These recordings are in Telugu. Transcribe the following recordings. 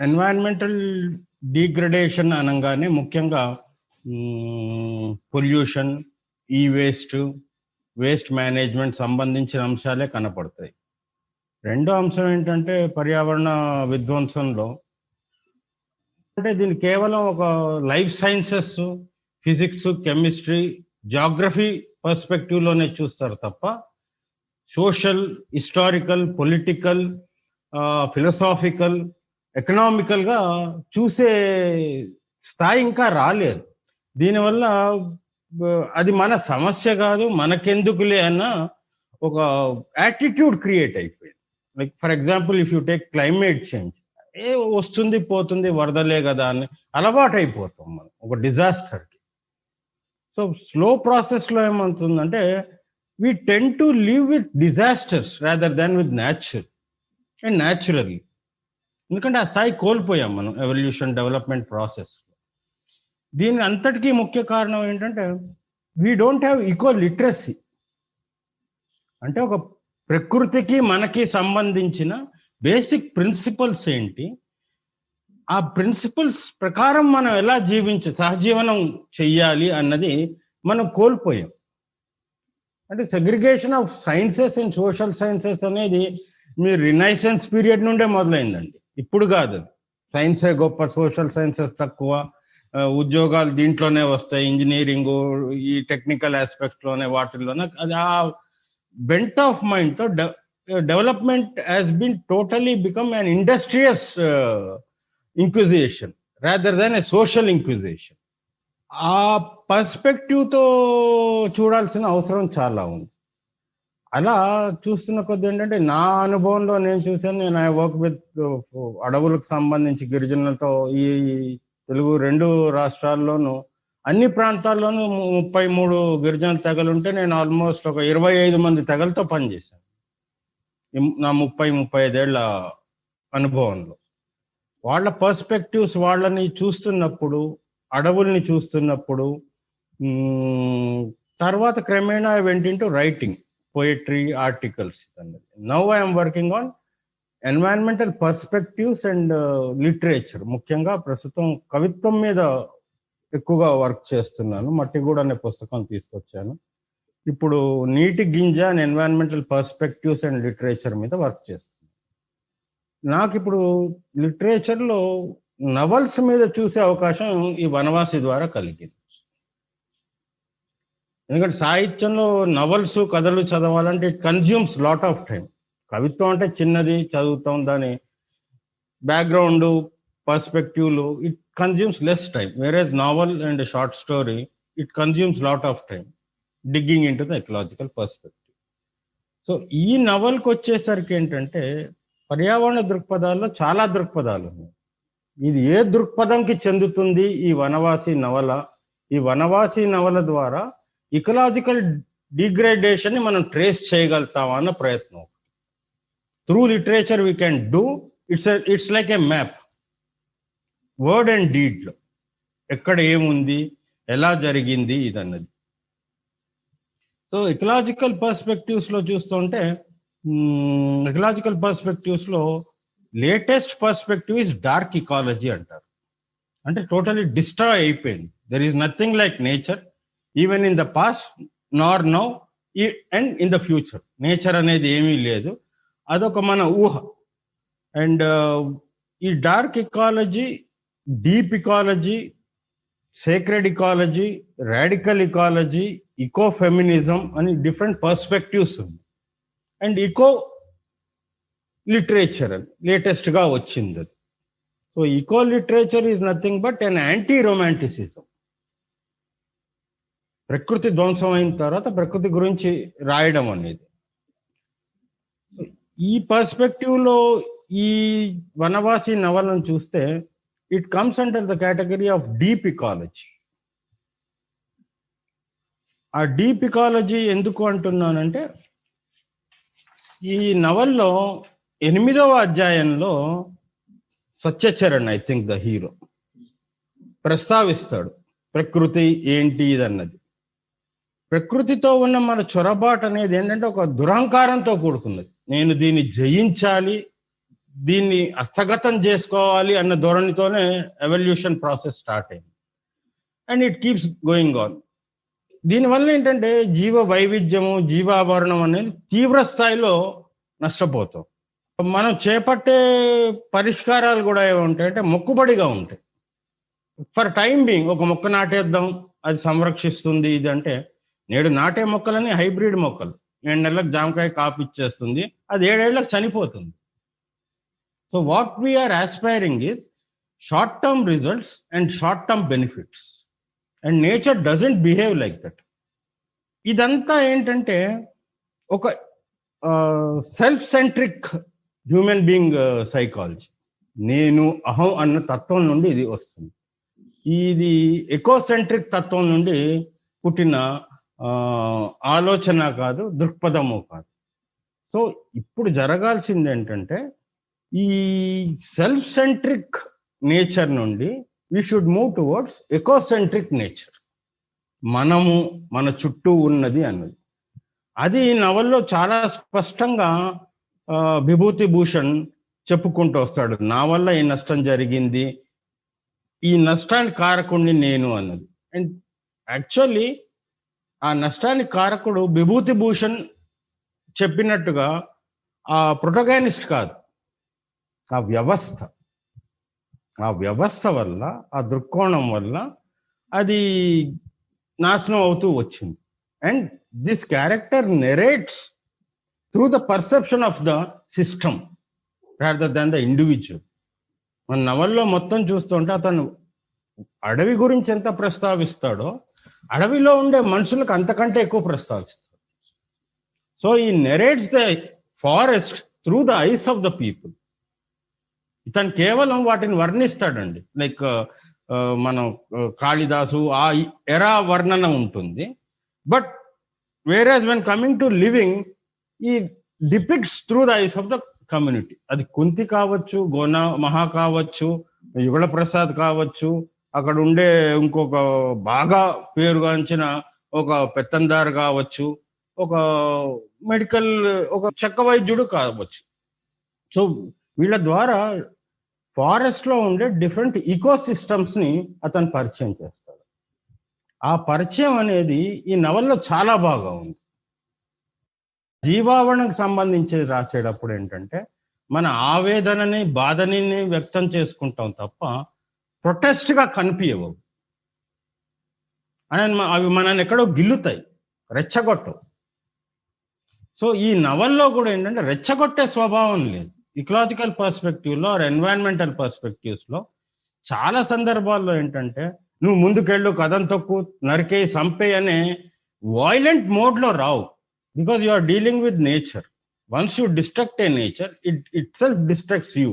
ఎన్వైరన్మెంటల్ డీగ్రడేషన్ అనగానే ముఖ్యంగా పొల్యూషన్ ఈ వేస్ట్ వేస్ట్ మేనేజ్మెంట్ సంబంధించిన అంశాలే కనపడతాయి. రెండో అంశం ఏంటంటే పర్యావరణ విధ్వంసంలో. అంటే దీన్ని కేవలం ఒక life sciences physics chemistry geography పర్స్పెక్టివ్లోనే చూస్తారు తప్ప సోషల్ హిస్టారికల్ పొలిటికల్ ఫిలసాఫికల్ ఎకనామికల్గా చూసే స్థాయి ఇంకా రాలేదు. దీనివల్ల అది మన సమస్య కాదు మనకెందుకులే అన్న ఒక యాటిట్యూడ్ క్రియేట్ అయిపోయింది. Like for example if you take climate change ఏ వస్తుంది పోతుంది వరదలే కదా అని అలవాటు అయిపోతాం మనం ఒక డిజాస్టర్కి సో స్లో ప్రాసెస్లో ఏమవుతుందంటే we tend to live with disasters rather than with natural and naturally ఎందుకంటే ఆ స్థాయి కోల్పోయాం మనం ఎవల్యూషన్ డెవలప్మెంట్ ప్రాసెస్ దీని అంతటికీ ముఖ్య కారణం ఏంటంటే we don't have equal literacy అంటే ఒక ప్రకృతికి మనకి సంబంధించిన బేసిక్ ప్రిన్సిపల్స్ ఏంటి? ఆ ప్రిన్సిపల్స్ ప్రకారం మనం ఎలా జీవించ సహజీవనం చెయ్యాలి అన్నది మనం కోల్పోయాం. అంటే segregation of sciences and social sciences అనేది మీ రినైసెన్స్ పీరియడ్ నుండే మొదలైందండి. ఇప్పుడు కాదు. సైన్సే గొప్ప సోషల్ సైన్సెస్ తక్కువ. ఉద్యోగాలు దీంట్లోనే వస్తాయి. ఇంజనీరింగ్ ఈ టెక్నికల్ ఆస్పెక్ట్లోనే వాటిల్లోనే. అది ఆ బెంట్ ఆఫ్ మైండ్తో development has been totally become an industrious inquisition rather than a social inquisition ఆ పర్స్పెక్టివ్తో చూడాల్సిన అవసరం చాలా ఉంది. అలా చూస్తున్న కొద్ది ఏంటంటే నా అనుభవంలో నేను చూశాను నేను ఐ వర్క్ విత్ అడవులకు సంబంధించి గిరిజనులతో ఈ తెలుగు రెండు రాష్ట్రాల్లోనూ అన్ని ప్రాంతాల్లోనూ ముప్పై మూడు గిరిజన తెగలు ఉంటే నేను ఆల్మోస్ట్ ఒక ఇరవై ఐదు మంది తెగలతో పనిచేశాను. నా ముప్పై ముప్పై ఐదేళ్ళ అనుభవంలో. వాళ్ళ పర్స్పెక్టివ్స్ వాళ్ళని చూస్తున్నప్పుడు అడవుల్ని చూస్తున్నప్పుడు తర్వాత క్రమేణా వెంట writing. Poetry articles now now I'm working on environmental perspectives and literature ముఖ్యంగా ప్రస్తుతం కవిత్వం మీద ఎక్కువగా వర్క్ చేస్తున్నాను. మట్టిగూడ అనే పుస్తకం తీసుకొచ్చాను. ఇప్పుడు నీటి గింజ and environmental perspectives and literature మీద వర్క్ చేస్తున్నాను. నాకు ఇప్పుడు లిటరేచర్లో నవల్స్ మీద చూసే అవకాశం ఈ వనవాసి ద్వారా కలిగింది. ఎందుకంటే సాహిత్యంలో నవల్స్ కథలు చదవాలంటే it consumes lot of time కవిత్వం అంటే చిన్నది చదువుతాం దాని బ్యాక్గ్రౌండ్ పర్స్పెక్టివ్లు ఇట్ కన్జ్యూమ్స్ లెస్ టైం వేరే novel and short story it consumes lot of time digging into the ecological perspective so ఈ నవల్కి వచ్చేసరికి ఏంటంటే పర్యావరణ దృక్పథాల్లో చాలా దృక్పథాలు ఉన్నాయి. ఇది ఏ దృక్పథంకి చెందుతుంది ఈ వనవాసి నవల? ఈ వనవాసి నవల ద్వారా ఇకలాజికల్ డిగ్రేడేషన్ని మనం ట్రేస్ చేయగలుగుతామా అన్న ప్రయత్నం. Through literature we can do it's it's like a map word and డీడ్లో ఎక్కడ ఏముంది ఎలా జరిగింది ఇదన్నది. సో ఎకలాజికల్ పర్స్పెక్టివ్స్లో చూస్తుంటే ecological పర్స్పెక్టివ్స్లో latest perspective is dark ecology అంటారు. అంటే టోటలీ డిస్ట్రాయ్ అయిపోయింది. There is nothing like nature even in the past nor now and in the future nature అనేది ఏమీ లేదు. అదొక మన ఊహ. అండ్ ఈ dark ecology deep ecology sacred ecology radical ecology eco feminism అని డిఫరెంట్ పర్స్పెక్టివ్స్ ఉంది. అండ్ ఇకో లిటరేచర్ అని లేటెస్ట్గా వచ్చింది. అది so eco literature is nothing but an anti romanticism ప్రకృతి ధ్వంసం అయిన తర్వాత ప్రకృతి గురించి రాయడం అనేది. ఈ పర్స్పెక్టివ్లో ఈ వనవాసి నవలను చూస్తే it comes under the category of deep ecology ఆ డీప్ ఇకాలజీ ఎందుకు అంటున్నానంటే ఈ నవల్లో ఎనిమిదవ అధ్యాయంలో Satyacharan I think the hero ప్రస్తావిస్తాడు ప్రకృతి ఏంటి ఇదన్నది ప్రకృతితో ఉన్న మన చొరబాటు అనేది ఏంటంటే ఒక దురహంకారంతో కూడుకున్నది. నేను దీన్ని జయించాలి దీన్ని హస్తగతం చేసుకోవాలి అన్న ధోరణితోనే ఎవల్యూషన్ ప్రాసెస్ స్టార్ట్ అయింది. And it keeps going on దీనివల్ల ఏంటంటే జీవ వైవిధ్యము జీవాభరణం అనేది తీవ్ర స్థాయిలో నష్టపోతాం. మనం చేపట్టే పరిష్కారాలు కూడా ఏముంటాయంటే మొక్కుబడిగా ఉంటాయి. ఫర్ టైం బీయింగ్ ఒక మొక్క నాటేద్దాం అది సంరక్షిస్తుంది ఇది అంటే నేడు నాటే మొక్కలని హైబ్రిడ్ మొక్కలు. ఏడు నెలలకు జామకాయ కాపు ఇచ్చేస్తుంది. అది ఏడేళ్ళకు చనిపోతుంది. So what we're aspiring is short term results and short term benefits and nature doesn't behave like that ఇదంతా ఏంటంటే ఒక self centric human being psychology నేను అహం అన్న తత్వం నుండి ఇది వస్తుంది. ఇది ఎకోసెంట్రిక్ తత్వం నుండి పుట్టిన ఆలోచన కాదు దృక్పథము కాదు. సో ఇప్పుడు జరగాల్సింది ఏంటంటే ఈ సెల్ఫ్ సెంట్రిక్ నేచర్ నుండి we should move towards ecocentric nature మనము మన చుట్టూ ఉన్నది అన్నది. అది నవల్లో చాలా స్పష్టంగా విభూతి భూషణ్ చెప్పుకుంటూ వస్తాడు. నా వల్ల ఈ నష్టం జరిగింది ఈ నష్టానికి కారకుడిని నేను అన్నది. అండ్ యాక్చువల్లీ ఆ నష్టానికి కారకుడు విభూతి భూషణ్ చెప్పినట్టుగా ఆ ప్రొటగానిస్ట్ కాదు. ఆ వ్యవస్థ. ఆ వ్యవస్థ వల్ల ఆ దృక్కోణం వల్ల అది నాశనం అవుతూ వచ్చింది. And this character narrates through the perception of the system rather than the individual. మన నవల్లో మొత్తం చూస్తుంటే అతను అడవి గురించి ఎంత ప్రస్తావిస్తాడో అడవిలో ఉండే మనుషులకు అంతకంటే ఎక్కువ ప్రస్తావిస్తారు. So he narrates the forest through the eyes of the people ఇతను కేవలం వాటిని వర్ణిస్తాడండి. లైక్ uh, uh, మనం uh, కాళిదాసు ఆ ఎరా వర్ణన ఉంటుంది. But whereas when coming to living he depicts through the eyes of the community అది కుంతి కావచ్చు గోనా మహా కావచ్చు యుగళ ప్రసాద్ కావచ్చు అక్కడ ఉండే ఇంకొక బాగా పేరుగాంచిన ఒక పెత్తందారు కావచ్చు ఒక మెడికల్ ఒక చెక్క వైద్యుడు కావచ్చు. సో వీళ్ళ ద్వారా ఫారెస్ట్లో ఉండే డిఫరెంట్ ఈకో సిస్టమ్స్ని అతను పరిచయం చేస్తాడు. ఆ పరిచయం అనేది ఈ నవల్లో చాలా బాగా ఉంది. జీవావరణకు సంబంధించి రాసేటప్పుడు ఏంటంటే మన ఆవేదనని బాధని వ్యక్తం చేసుకుంటాం తప్ప ప్రొటెస్ట్గా కనిపించవు అని అవి మనల్ని ఎక్కడో గిల్లుతాయి. రెచ్చగొట్టవు. సో ఈ నవల్లో కూడా ఏంటంటే రెచ్చగొట్టే స్వభావం లేదు. ఇకలాజికల్ పర్స్పెక్టివ్లో ఆర్ ఎన్వైరన్మెంటల్ పర్స్పెక్టివ్స్లో చాలా సందర్భాల్లో ఏంటంటే నువ్వు ముందుకెళ్ళు కథం తొక్కు నరికే సంపే అనే వాయిలెంట్ మోడ్లో రావు. Because you are dealing with nature once you destruct a nature it it self destructs you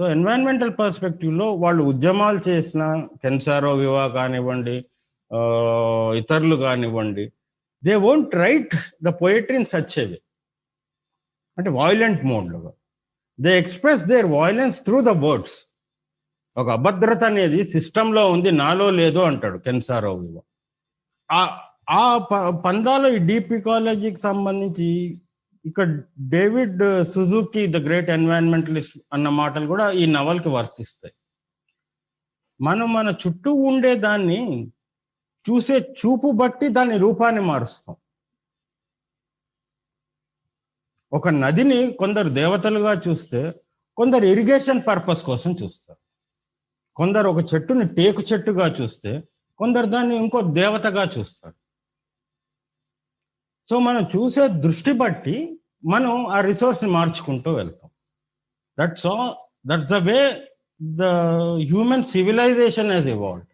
so environmental పర్స్పెక్టివ్లో వాళ్ళు ఉద్యమాలు చేసిన కెన్సారో వివా కానివ్వండి ఇతరులు కానివ్వండి they won't write the poetry in such అంటే violent మోడ్లుగా they express their violence through the words ఒక అభద్రత అనేది సిస్టంలో ఉంది నాలో లేదో అంటాడు కెన్సారో వివా. ఆ ఆ పందాలో ఈ డీప్ ఇకాలజీకి సంబంధించి ఇక్కడ David uh, Suzuki the great environmentalist అన్న మాటలు కూడా ఈ నవల్కి వర్తిస్తాయి. మనం మన చుట్టూ ఉండే దాన్ని చూసే చూపు బట్టి దాని రూపాన్ని మారుస్తాం. ఒక నదిని కొందరు దేవతలుగా చూస్తే కొందరు ఇరిగేషన్ పర్పస్ కోసం చూస్తారు. కొందరు ఒక చెట్టుని టేకు చెట్టుగా చూస్తే కొందరు దాన్ని ఇంకో దేవతగా చూస్తారు. సో మనం చూసే దృష్టి బట్టి మనం ఆ రిసోర్స్ని మార్చుకుంటూ వెళ్తాం. That's ah that's the way the human civilization has evolve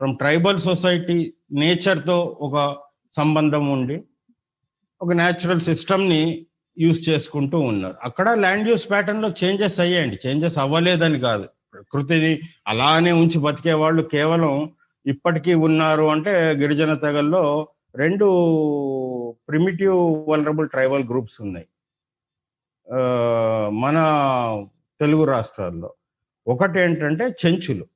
from tribal society నేచర్తో ఒక సంబంధం ఉండి ఒక న్యాచురల్ సిస్టమ్ని యూస్ చేసుకుంటూ ఉన్నారు. అక్కడ ల్యాండ్ యూస్ ప్యాటర్న్లో చేంజెస్ అయ్యాయండి. చేంజెస్ అవ్వలేదని కాదు. ప్రకృతిని అలానే ఉంచి బతికే వాళ్ళు కేవలం ఇప్పటికీ ఉన్నారు అంటే గిరిజన తెగల్లో రెండు ప్రిమిటివ్ వలరబుల్ ట్రైబల్ గ్రూప్స్ ఉన్నాయి. మన తెలుగు రాష్ట్రాల్లో. ఒకటి ఏంటంటే చెంచులు.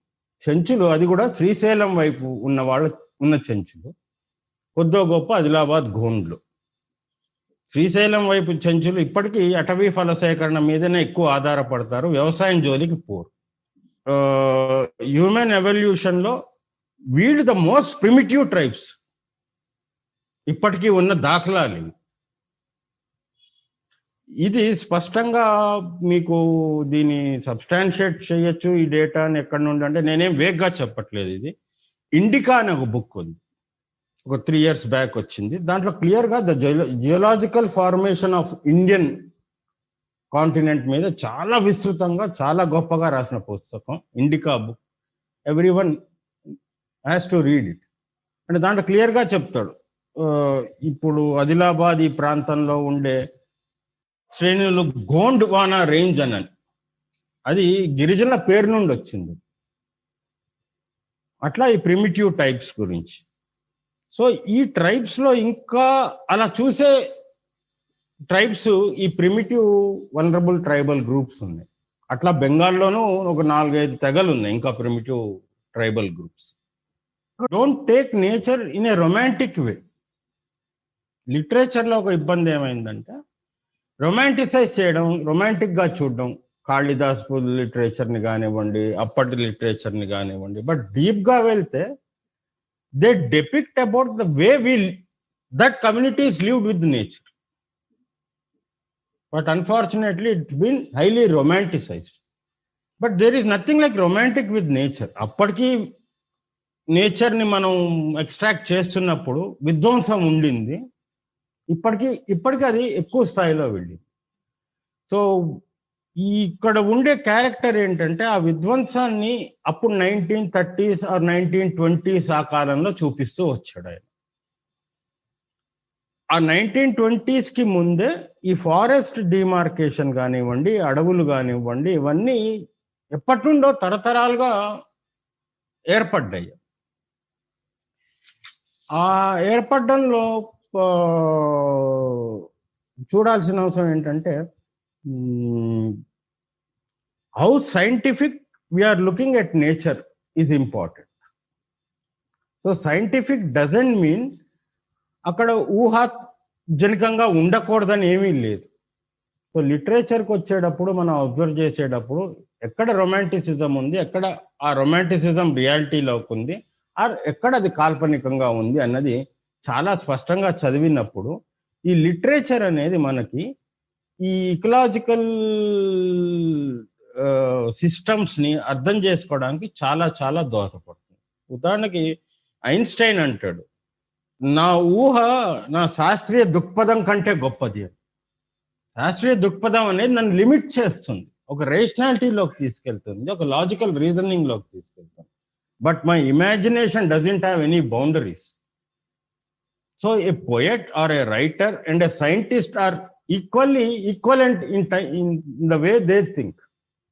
చెంచులు అది కూడా శ్రీశైలం వైపు ఉన్న వాళ్ళ ఉన్న చెంచులు. కొద్దో గొప్ప ఆదిలాబాద్ గోండ్లు. శ్రీశైలం వైపు చెంచులు ఇప్పటికీ అటవీ ఫల సేకరణ మీదనే ఎక్కువ ఆధారపడతారు. వ్యవసాయం జోలికి పోరు. హ్యూమన్ ఎవల్యూషన్లో వీళ్ళు ద మోస్ట్ ప్రిమిటివ్ ట్రైబ్స్ ఇప్పటికీ ఉన్న దాఖలాలు ఇది స్పష్టంగా మీకు దీని సబ్స్టాన్షియేట్ చేయొచ్చు ఈ డేటాని ఎక్కడి నుండి అంటే నేనేం వేగ్గా చెప్పట్లేదు ఇది. ఇండికా అనే ఒక బుక్ ఉంది. ఒక త్రీ ఇయర్స్ బ్యాక్ వచ్చింది. దాంట్లో క్లియర్గా the geological formation of Indian continent మీద చాలా విస్తృతంగా చాలా గొప్పగా రాసిన పుస్తకం Indica book. Everyone has to read it అంటే దాంట్లో క్లియర్గా చెప్తాడు. ఇప్పుడు ఆదిలాబాద్ ఈ ప్రాంతంలో ఉండే శ్రేణులు గోండ్వానా రేంజ్ అని అది గిరిజనుల పేరు నుండి వచ్చింది. అట్లా ఈ ప్రిమిటివ్ టైప్స్ గురించి. సో ఈ ట్రైబ్స్లో ఇంకా అలా చూసే ట్రైబ్స్ ఈ ప్రిమిటివ్ వనరబుల్ ట్రైబల్ గ్రూప్స్ ఉన్నాయి. అట్లా బెంగాల్లోనూ ఒక నాలుగైదు తెగలు ఉన్నాయి ఇంకా primitive tribal groups. Don't take nature in a romantic way లిటరేచర్లో ఒక ఇబ్బంది ఏమైందంటే రొమాంటిసైజ్ చేయడం రొమాంటిక్గా చూడడం. కాళిదాస్ లిటరేచర్ని కానివ్వండి అప్పటి లిటరేచర్ని కానివ్వండి బట్ డీప్గా వెళ్తే they depict about the way we that communities lived with nature. But unfortunately it's been highly romanticize but there is nothing like romantic with nature. అప్పటికి నేచర్ని మనం ఎక్స్ట్రాక్ట్ చేస్తున్నప్పుడు విధ్వంసం ఉండింది. ఇప్పటికీ ఇప్పటికీ అది ఎక్కువ స్థాయిలో వెళ్ళింది. సో ఈ ఇక్కడ ఉండే క్యారెక్టర్ ఏంటంటే ఆ విధ్వంసాన్ని అప్పుడు nineteen thirties or nineteen twenties ఆ కాలంలో చూపిస్తూ వచ్చాడు ఆయన. ఆ నైన్టీన్ ట్వంటీస్కి ముందే ఈ ఫారెస్ట్ డిమార్కేషన్ కానివ్వండి అడవులు కానివ్వండి ఇవన్నీ ఎప్పటి నుండో తరతరాలుగా ఏర్పడ్డాయి. ఆ ఏర్పడడంలో చూడాల్సిన అవసరం ఏంటంటే how scientific we're looking at nature is important so scientific doesn't mean అక్కడ ఊహాజనికంగా ఉండకూడదని ఏమీ లేదు. సో లిటరేచర్కి వచ్చేటప్పుడు మనం అబ్జర్వ్ చేసేటప్పుడు ఎక్కడ రొమాంటిసిజం ఉంది ఎక్కడ ఆ రొమాంటిసిజం రియాలిటీలోకి ఉంది ఆర్ ఎక్కడ అది కాల్పనికంగా ఉంది అన్నది చాలా స్పష్టంగా చదివినప్పుడు ఈ లిటరేచర్ అనేది మనకి ఈ ఇకలాజికల్ సిస్టమ్స్ని అర్థం చేసుకోవడానికి చాలా చాలా దోహదపడుతుంది. ఉదాహరణకి ఐన్స్టైన్ అంటాడు నా ఊహ నా శాస్త్రీయ దృక్పథం కంటే గొప్పది అని. శాస్త్రీయ దృక్పథం అనేది నన్ను లిమిట్ చేస్తుంది. ఒక రేషనాలిటీలోకి తీసుకెళ్తుంది ఒక లాజికల్ రీజనింగ్లోకి తీసుకెళ్తుంది. But my imagination doesn't have any boundaries. So a poet or a writer and a scientist are equally equivalent in in the way they think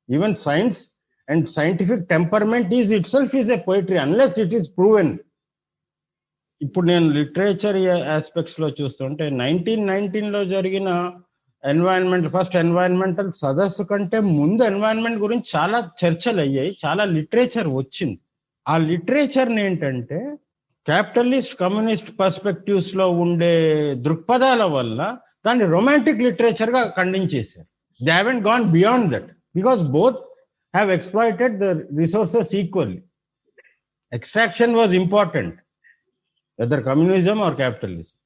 even science and scientific temperament is it self is a poetry unless it is proven ఇప్పుడు నేను లిటరేచర్ ఆస్పెక్ట్స్లో చూస్తుంటే నైన్టీన్ నైన్టీన్లో జరిగిన ఎన్వైరన్మెంట్ ఫస్ట్ ఎన్వైరన్మెంటల్ సదస్సు కంటే ముందు ఎన్వైరన్మెంట్ గురించి చాలా చర్చలు అయ్యాయి చాలా లిటరేచర్ వచ్చింది. ఆ లిటరేచర్ని ఏంటంటే క్యాపిటలిస్ట్ కమ్యూనిస్ట్ పర్స్పెక్టివ్స్లో ఉండే దృక్పథాల వల్ల దాన్ని రొమాంటిక్ లిటరేచర్గా ఖండించేశారు. They haven't gone beyond that because both have exploited the resources equally extraction was important whether communism or capitalism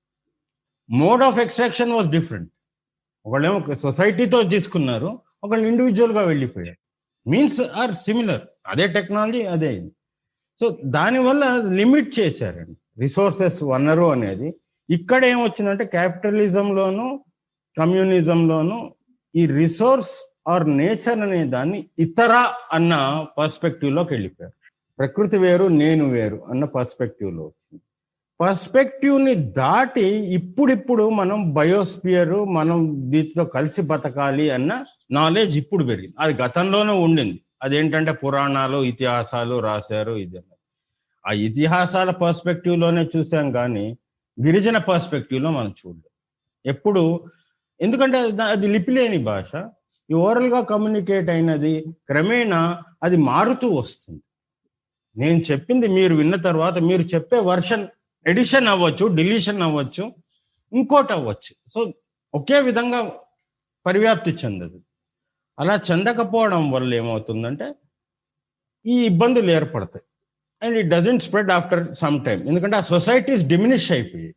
mode of extraction was different ఒకళ్ళేమో సొసైటీతో తీసుకున్నారు ఒకళ్ళు ఇండివిజువల్గా వెళ్ళిపోయారు. మీన్స్ ఆర్ సిమిలర్ అదే టెక్నాలజీ అదే ఇది. సో దానివల్ల లిమిట్ చేశారండి. రిసోర్సెస్ వనరు అనేది. ఇక్కడ ఏమొచ్చిందంటే క్యాపిటలిజంలోను కమ్యూనిజంలోను ఈ రిసోర్స్ ఆర్ నేచర్ అనే దాన్ని ఇతర అన్న పర్స్పెక్టివ్లోకి వెళ్ళిపోయారు. ప్రకృతి వేరు నేను వేరు అన్న పర్స్పెక్టివ్లో వచ్చింది. పర్స్పెక్టివ్ని దాటి ఇప్పుడిప్పుడు మనం బయోస్పియర్ మనం దీంతో కలిసి బతకాలి అన్న నాలెడ్జ్ ఇప్పుడు పెరిగింది. అది గతంలోనే ఉండింది. అదేంటంటే పురాణాలు ఇతిహాసాలు రాశారు ఇది. ఆ ఇతిహాసాల పర్స్పెక్టివ్లోనే చూసాం కానీ గిరిజన పర్స్పెక్టివ్లో మనం చూడలేదు. ఎప్పుడు? ఎందుకంటే అది- అది లిపి లేని భాష. ఈ ఓరల్గా కమ్యూనికేట్ అయినది క్రమేణా అది మారుతూ వస్తుంది. నేను చెప్పింది మీరు విన్న తర్వాత మీరు చెప్పే వర్షన్ ఎడిషన్ అవ్వచ్చు డిలీషన్ అవ్వచ్చు ఇంకోటి అవ్వచ్చు. సో ఒకే విధంగా పరివ్యాప్తి చెందదు. అలా చెందకపోవడం వల్ల ఏమవుతుందంటే ఈ ఇబ్బందులు ఏర్పడతాయి. And it doesn't spread after some time ఎందుకంటే ఆ సొసైటీస్ డిమినిష్ అయిపోయి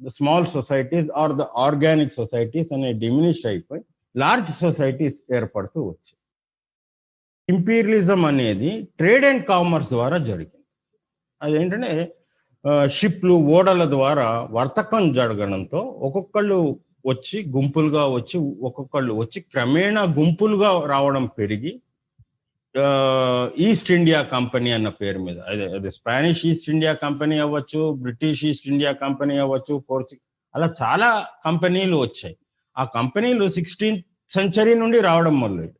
the small societies or the organic societies అనే డిమినిష్ అయిపోయి లార్జ్ సొసైటీస్ ఏర్పడుతూ వచ్చాయి. ఇంపీరియలిజం అనేది ట్రేడ్ అండ్ కామర్స్ ద్వారా జరిగింది. అదేంటంటే షిప్లు ఓడల ద్వారా వర్తకం జరగడంతో ఒక్కొక్కళ్ళు వచ్చి గుంపులుగా వచ్చి ఒక్కొక్కళ్ళు వచ్చి క్రమేణా గుంపులుగా రావడం పెరిగి ఈస్ట్ ఇండియా కంపెనీ అన్న పేరు మీద అదే అదే స్పానిష్ ఈస్ట్ ఇండియా కంపెనీ అవ్వచ్చు బ్రిటిష్ ఈస్ట్ ఇండియా కంపెనీ అవ్వచ్చు పోర్చు అలా చాలా కంపెనీలు వచ్చాయి. ఆ కంపెనీలు సిక్స్టీన్త్ సెంచరీ నుండి రావడం మొదలైంది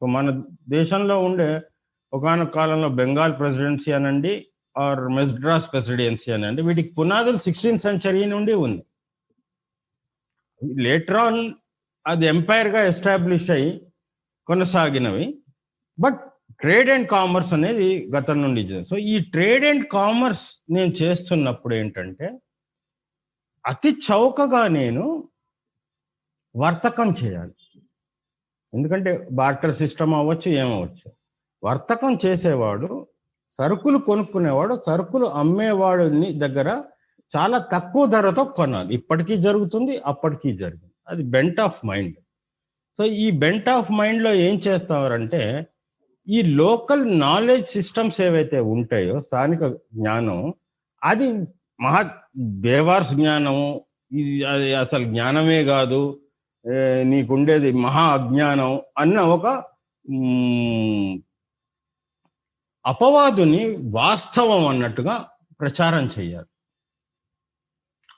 సో మన దేశంలో ఉండే ఒకనొక కాలంలో బెంగాల్ ప్రెసిడెన్సీ అనండి ఆర్ మెజ్రాస్ ప్రెసిడెన్సీ అనండి వీటికి పునాదులు సిక్స్టీన్త్ సెంచరీ నుండి ఉంది. లేటర్ ఆన్ అది ఎంపైర్గా ఎస్టాబ్లిష్ అయ్యి కొనసాగినవి. బట్ ట్రేడ్ అండ్ కామర్స్ అనేది గతం నుండి సో ఈ ట్రేడ్ అండ్ కామర్స్ నేను చేస్తున్నప్పుడు ఏంటంటే అతి చౌకగా నేను వర్తకం చేయాలి. ఎందుకంటే బార్టర్ సిస్టమ్ అవ్వచ్చు ఏమవచ్చు వర్తకం చేసేవాడు సరుకులు కొనుక్కునేవాడు సరుకులు అమ్మేవాడిని దగ్గర చాలా తక్కువ ధరతో కొనాలి. ఇప్పటికీ జరుగుతుంది అప్పటికీ జరుగుతుంది. అది బెంట్ ఆఫ్ మైండ్ సో ఈ బెంట్ ఆఫ్ మైండ్లో ఏం చేస్తారంటే ఈ లోకల్ నాలెడ్జ్ సిస్టమ్స్ ఏవైతే ఉంటాయో స్థానిక జ్ఞానం అది మహా బేవార్స్ జ్ఞానం ఇది అది అసలు జ్ఞానమే కాదు నీకుండేది మహా అజ్ఞానం అన్న ఒక అపవాదుని వాస్తవం అన్నట్టుగా ప్రచారం చేయాలి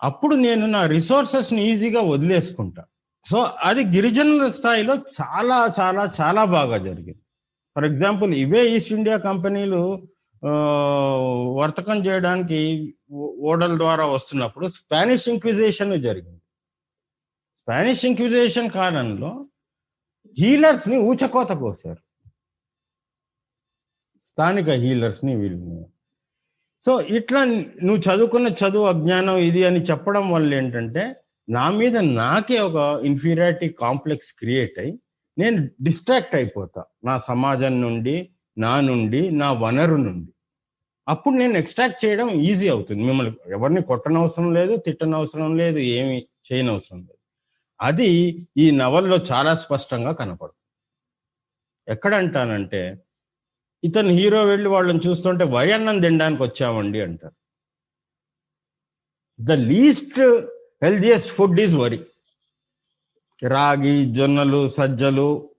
అప్పుడు నేను నా రిసోర్సెస్ని ఈజీగా వదిలేసుకుంటా. సో అది గిరిజనుల స్థాయిలో చాలా చాలా చాలా బాగా జరిగింది. ఫర్ ఎగ్జాంపుల్ ఇవే ఈస్ట్ ఇండియా కంపెనీలు వర్తకం చేయడానికి ఓ- ఓడల ద్వారా వస్తున్నప్పుడు స్పానిష్ ఇంక్విజేషన్ జరిగింది. స్పానిష్ ఇంక్విజేషన్ కాలంలో హీలర్స్ని ఊచకోత కోసారు. స్థానిక హీలర్స్ని వీళ్ళని సో ఇట్లా నువ్వు చదువుకున్న చదువు అజ్ఞానం ఇది అని చెప్పడం వల్ల ఏంటంటే నా మీద నాకే ఒక ఇన్ఫీరియారిటీ కాంప్లెక్స్ క్రియేట్ అయ్యి నేను డిస్ట్రాక్ట్ అయిపోతా. నా సమాజం నుండి నా నుండి నా వనరు నుండి. అప్పుడు నేను ఎక్స్ట్రాక్ట్ చేయడం ఈజీ అవుతుంది. మిమ్మల్ని ఎవరిని కొట్టనవసరం లేదు తిట్టనవసరం లేదు ఏమి చేయనవసరం లేదు. అది ఈ నవల్లో చాలా స్పష్టంగా కనపడుతుంది. ఎక్కడంటానంటే ఇతను హీరో వెళ్ళి వాళ్ళని చూస్తుంటే వరి అన్నం తినడానికి వచ్చామండి అంటారు. The least healthiest food is vari. Ragi జొన్నలు సజ్జలు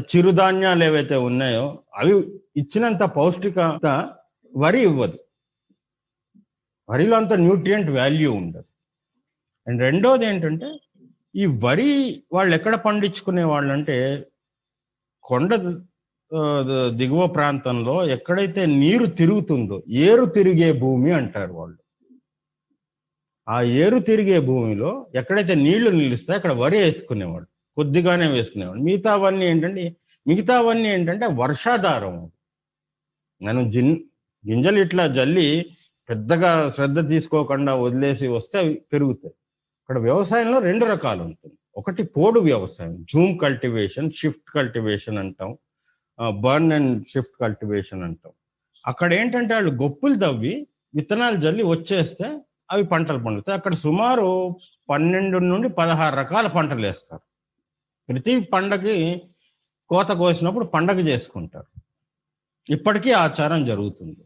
చిరుధాన్యాలు ఏవైతే ఉన్నాయో అవి ఇచ్చినంత పౌష్టికత వరి ఇవ్వదు. వరిలో అంత న్యూట్రియంట్ వాల్యూ ఉండదు. అండ్ రెండోది ఏంటంటే ఈ వరి వాళ్ళు ఎక్కడ పండించుకునే వాళ్ళంటే కొండ దిగువ ప్రాంతంలో ఎక్కడైతే నీరు తిరుగుతుందో ఏరు తిరిగే భూమి అంటారు వాళ్ళు. ఆ ఏరు తిరిగే భూమిలో ఎక్కడైతే నీళ్ళు నిలుస్తాయో అక్కడ వరి వేసుకునేవాడు కొద్దిగానే వేసుకునేవాడు మిగతావన్నీ ఏంటంటే మిగతావన్నీ ఏంటంటే వర్షాధారం. నేను జిన్ గింజలు ఇట్లా జల్లి పెద్దగా శ్రద్ధ తీసుకోకుండా వదిలేసి వస్తే అవి పెరుగుతాయి. ఇక్కడ వ్యవసాయంలో రెండు రకాలు ఉంటుంది. ఒకటి పోడు వ్యవసాయం జూమ్ కల్టివేషన్ షిఫ్ట్ కల్టివేషన్ అంటాం. బర్న్ అండ్ షిఫ్ట్ కల్టివేషన్ అంటాం. అక్కడ ఏంటంటే వాళ్ళు గొప్పులు తవ్వి విత్తనాలు జల్లి వచ్చేస్తే అవి పంటలు పండుతాయి. అక్కడ సుమారు పన్నెండు నుండి పదహారు రకాల పంటలు వేస్తారు. ప్రతి పండగకి కోత కోసినప్పుడు పండగ చేసుకుంటారు. ఇప్పటికీ ఆచారం జరుగుతుంది.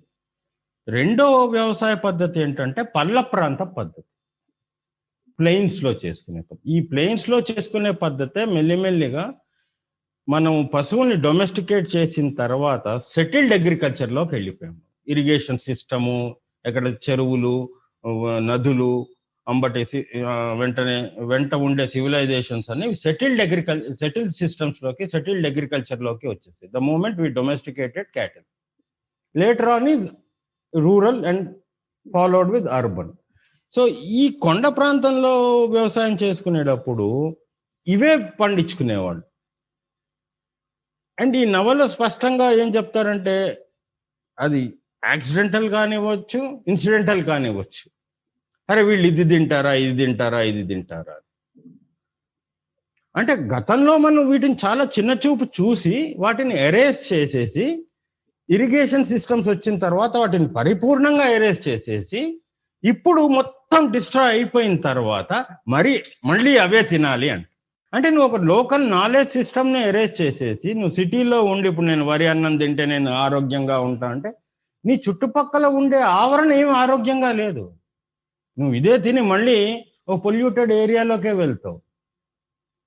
రెండో వ్యవసాయ పద్ధతి ఏంటంటే పల్ల ప్రాంత పద్ధతి. ప్లెయిన్స్లో చేసుకునే పద్ధతి. ఈ ప్లెయిన్స్లో చేసుకునే పద్ధతే మెల్లిమెల్లిగా మనం పశువుల్ని డొమెస్టికేట్ చేసిన తర్వాత సెటిల్డ్ అగ్రికల్చర్లోకి వెళ్ళిపోయాము ఇరిగేషన్ సిస్టము ఎక్కడ చెరువులు నదులు అంబటి సి- వెంటనే వెంట ఉండే సివిలైజేషన్స్ అనేవి సెటిల్డ్ అగ్రికల్ సెటిల్డ్ సిస్టమ్స్లోకి సెటిల్డ్ అగ్రికల్చర్లోకి వచ్చేసి the moment we domesticated cattle later on is rural and followed with urban so ఈ కొండ ప్రాంతంలో వ్యవసాయం చేసుకునేటప్పుడు ఇవే పండించుకునేవాళ్ళు. అండ్ ఈ నవలో స్పష్టంగా ఏం చెప్తారంటే అది యాక్సిడెంటల్ కానివ్వచ్చు ఇన్సిడెంటల్ కానివ్వచ్చు. అరే వీళ్ళు ఇది తింటారా ఇది తింటారా ఇది తింటారా? అంటే గతంలో మనం వీటిని చాలా చిన్న చూపు చూసి వాటిని ఎరేస్ చేసేసి ఇరిగేషన్ సిస్టమ్స్ వచ్చిన తర్వాత వాటిని పరిపూర్ణంగా ఎరేస్ చేసేసి ఇప్పుడు మొత్తం డిస్ట్రాయ్ అయిపోయిన తర్వాత మరి మళ్ళీ అవే తినాలి అంట అంటే నువ్వు ఒక లోకల్ నాలెడ్జ్ సిస్టమ్ని ఎరేజ్ చేసేసి నువ్వు సిటీలో ఉండి ఇప్పుడు నేను వరి అన్నం తింటే నేను ఆరోగ్యంగా ఉంటా అంటే నీ చుట్టుపక్కల ఉండే ఆవరణ ఏం ఆరోగ్యంగా లేదు. నువ్వు ఇదే తిని మళ్ళీ ఒక పొల్యూటెడ్ ఏరియాలోకే వెళ్తావు.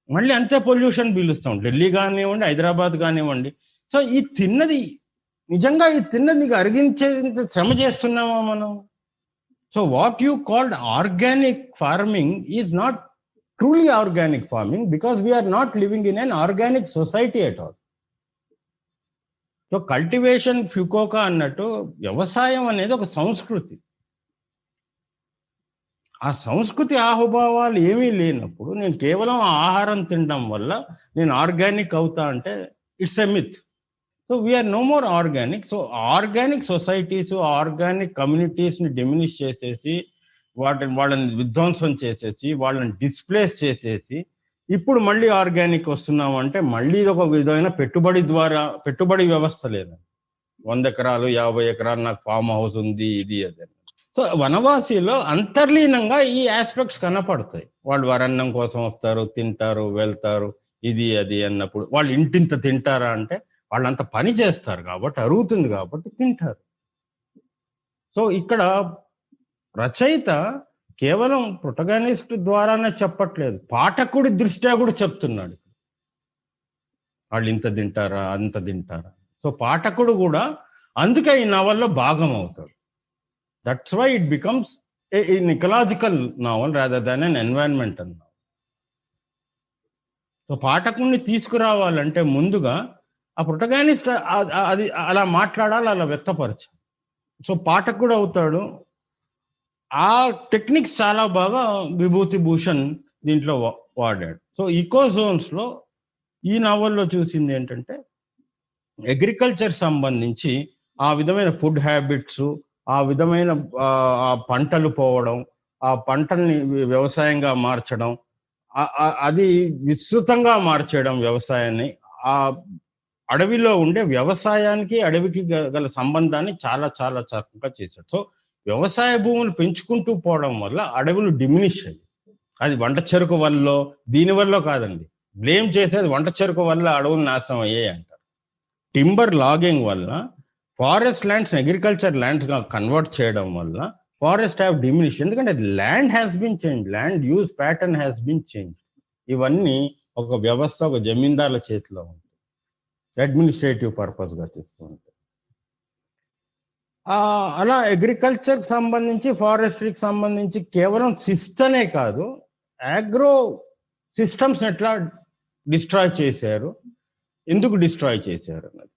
మళ్ళీ అంతే పొల్యూషన్ పీలుస్తాం ఢిల్లీ కానివ్వండి హైదరాబాద్ కానివ్వండి. సో ఈ తిన్నది నిజంగా ఈ తిన్నది నీకు అరిగించేంత శ్రమ చేస్తున్నామా మనం? So what you called organic farming is not truly organic farming because we're not living in an organic society at all so cultivation Fukuoka అన్నట్టు వ్యవసాయం అనేది ఒక సంస్కృతి. ఆ సంస్కృతి ఆహుభావాలు ఏమీ లేనప్పుడు నేను కేవలం ఆహారం తినడం వల్ల నేను ఆర్గానిక్ అవుతా అంటే it's a myth so we're no more organic so organic societies organic కమ్యూనిటీస్ని diminish చేసేసి వాటిని వాళ్ళని విధ్వంసం చేసేసి వాళ్ళని డిస్ప్లేస్ చేసేసి ఇప్పుడు మళ్ళీ ఆర్గానిక్ వస్తున్నాం అంటే మళ్ళీ ఇది ఒక విధమైన పెట్టుబడి ద్వారా పెట్టుబడి వ్యవస్థ లేదు. వంద ఎకరాలు యాభై ఎకరాలు నాకు ఫామ్ హౌస్ ఉంది ఇది అది. సో వనవాసిలో అంతర్లీనంగా ఈ ఆస్పెక్ట్స్ కనపడతాయి. వాళ్ళు వరన్నం కోసం వస్తారు తింటారు వెళ్తారు ఇది అది అన్నప్పుడు. వాళ్ళు ఇంటింత తింటారా అంటే వాళ్ళంత పని చేస్తారు కాబట్టి అరుగుతుంది కాబట్టి తింటారు. సో ఇక్కడ రచయిత కేవలం ప్రొటగానిస్ట్ ద్వారానే చెప్పట్లేదు. పాఠకుడి దృష్ట్యా కూడా చెప్తున్నాడు. వాళ్ళు ఇంత తింటారా అంత తింటారా? సో పాఠకుడు కూడా అందుకే ఈ నవల్లో భాగం అవుతాడు. That's why it becomes a ecological novel rather than an environmental novel so పాఠకుడిని తీసుకురావాలంటే ముందుగా ఆ ప్రొటగానిస్ట్ అది అలా మాట్లాడాలి అలా వ్యక్తపరచాలి. సో పాఠకుడు అవుతాడు ఆ టెక్నిక్స్ చాలా బాగా విభూతి భూషణ్ దీంట్లో వా- వాడాడు. సో ఈకో జోన్స్లో ఈ నవల్లో చూసింది ఏంటంటే అగ్రికల్చర్ సంబంధించి ఆ విధమైన ఫుడ్ హ్యాబిట్స్ ఆ విధమైన ఆ, పంటలు పోవడం ఆ పంటల్ని వ్యవసాయంగా మార్చడం అది విస్తృతంగా మార్చేయడం వ్యవసాయాన్ని ఆ అడవిలో ఉండే వ్యవసాయానికి అడవికి గల సంబంధాన్ని చాలా చాలా చక్కగా చేశాడు. సో వ్యవసాయ భూములు పెంచుకుంటూ పోవడం వల్ల అడవులు డిమినిష్ అయ్యి అది వంట చెరుకు వల్ల దీని వల్ల కాదండి. బ్లేమ్ చేసేది వంట చెరుకు వల్ల అడవులు నాశనం అయ్యాయి అంటారు. టింబర్ లాగింగ్ వల్ల ఫారెస్ట్ ల్యాండ్స్ అగ్రికల్చర్ ల్యాండ్స్గా కన్వర్ట్ చేయడం వల్ల ఫారెస్ట్ హ్యావ్ డిమినిష్ ఎందుకంటే land has been change land use pattern has been change ఇవన్నీ ఒక వ్యవస్థ ఒక జమీందార్ల చేతిలో ఉంటుంది అడ్మినిస్ట్రేటివ్ పర్పస్గా తీస్తూ ఉంటాయి. అలా అగ్రికల్చర్కి సంబంధించి ఫారెస్ట్రీకి సంబంధించి కేవలం సిస్తనే కాదు అగ్రో సిస్టమ్స్ ఎట్లా డిస్ట్రాయ్ చేశారు? ఎందుకు డిస్ట్రాయ్ చేశారు అన్నది.